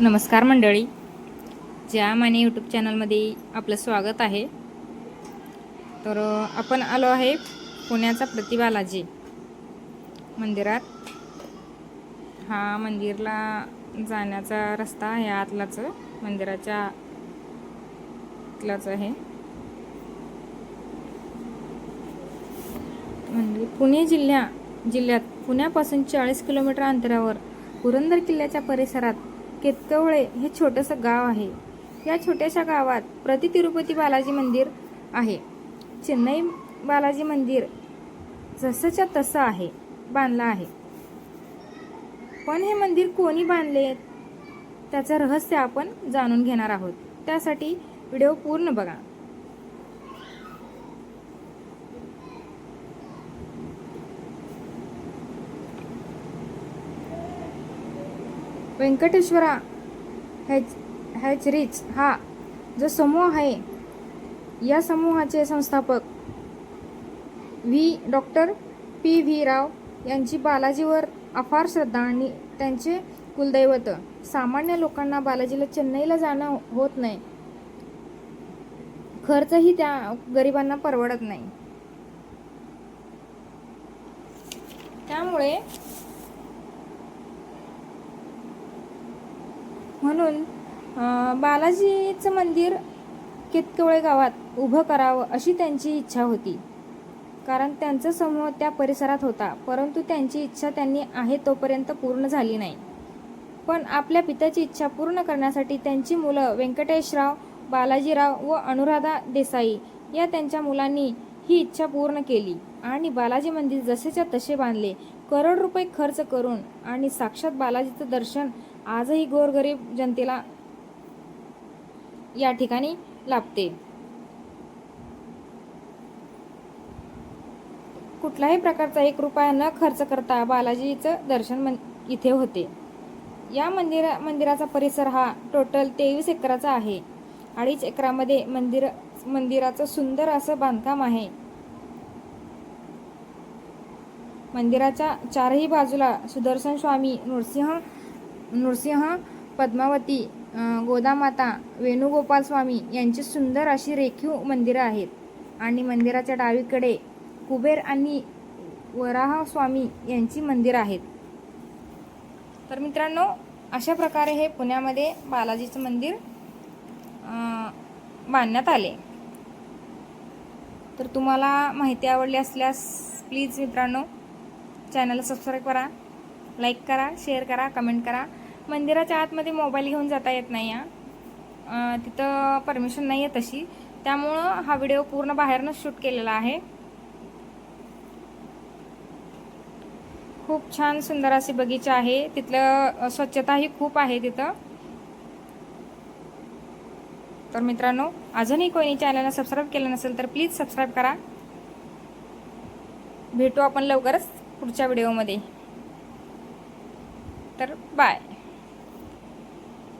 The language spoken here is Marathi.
नमस्कार मंडळी. ज्या माने यूट्यूब चॅनलमध्ये आपलं स्वागत आहे तर आपण आलो आहे पुण्याचा प्रतिबालाजी मंदिरात. हा मंदिरला जाण्याचा रस्ता आहे आतलाच मंदिराच्या आतलाच आहे. म्हणजे पुणे जिल्ह्या जिल्ह्यात पुण्यापासून चाळीस किलोमीटर अंतरावर पुरंदर किल्ल्याच्या परिसरात केतकवळे हे छोटंसं गाव आहे. या छोट्याशा गावात प्रति तिरुपती बालाजी मंदिर आहे. चेन्नई बालाजी मंदिर जसंच्या तसं आहे बांधलं आहे. पण हे मंदिर कोणी बांधले त्याचं रहस्य आपण जाणून घेणार आहोत. त्यासाठी व्हिडिओ पूर्ण बघा. व्यंकटेश्वरा हॅच हॅचरिच हा जो समूह आहे या समूहाचे संस्थापक V. Doctor P. V. Rao यांची बालाजीवर अफार श्रद्धा आणि त्यांचे कुलदैवत. सामान्य लोकांना बालाजीला चेन्नईला जाणं होत नाही. खर्चही त्या गरिबांना परवडत नाही. त्यामुळे म्हणून बालाजीचं मंदिर केतकवळे गावात उभं करावं अशी त्यांची इच्छा होती. कारण त्यांचा समूह त्या परिसरात होता परंतु त्यांची इच्छा त्यांनी आहे तोपर्यंत पूर्ण झाली नाही. पण आपल्या पित्याची इच्छा पूर्ण करण्यासाठी त्यांची मुलं व्यंकटेशराव बालाजीराव व अनुराधा देसाई या त्यांच्या मुलांनी ही इच्छा पूर्ण केली आणि बालाजी मंदिर जसेच्या तसे बांधले करोड रुपये खर्च करून आणि साक्षात बालाजीचं दर्शन आजही गोरगरीब जनतेला या ठिकाणी लाभते. कुठल्याही प्रकारचा एक रुपया न खर्च करता बालाजीचं दर्शन मन इथे होते. या मंदिरा मंदिराचा परिसर हा टोटल तेवीस एकराचा आहे. अडीच एकरामध्ये मंदिर मंदिराचं सुंदर असं बांधकाम आहे. मंदिराच्या चारही बाजूला सुदर्शन स्वामी नृसिंह नृसिंह पद्मावती गोदामाता वेणुगोपाल स्वामी यांची सुंदर अशी रेखीव मंदिरं आहेत. आणि मंदिराच्या डावीकडे कुबेर आणि वराह स्वामी यांची मंदिरं आहेत. तर मित्रांनो अशा प्रकारे हे पुण्यामध्ये बालाजीचं मंदिर बांधण्यात आले. तर तुम्हाला माहिती आवडली असल्यास प्लीज मित्रांनो चॅनलला सबस्क्राईब करा लाईक करा शेअर करा कमेंट करा. मंदिराच्या आतमध्ये मोबाईल घेऊन जाता येत नाही आहे तिथं परमिशन नाही आहे तशी. त्यामुळं हा व्हिडिओ पूर्ण बाहेरनंच शूट केलेला आहे. खूप छान सुंदर असे बगीचा आहे. तिथलं स्वच्छताही खूप आहे तिथं. तर मित्रांनो अजूनही कोणी चॅनलला सबस्क्राईब केलं नसेल तर प्लीज सबस्क्राईब करा. भेटू आपण लवकरच. पुढच्या व्हिडिओमध्ये. तर बाय.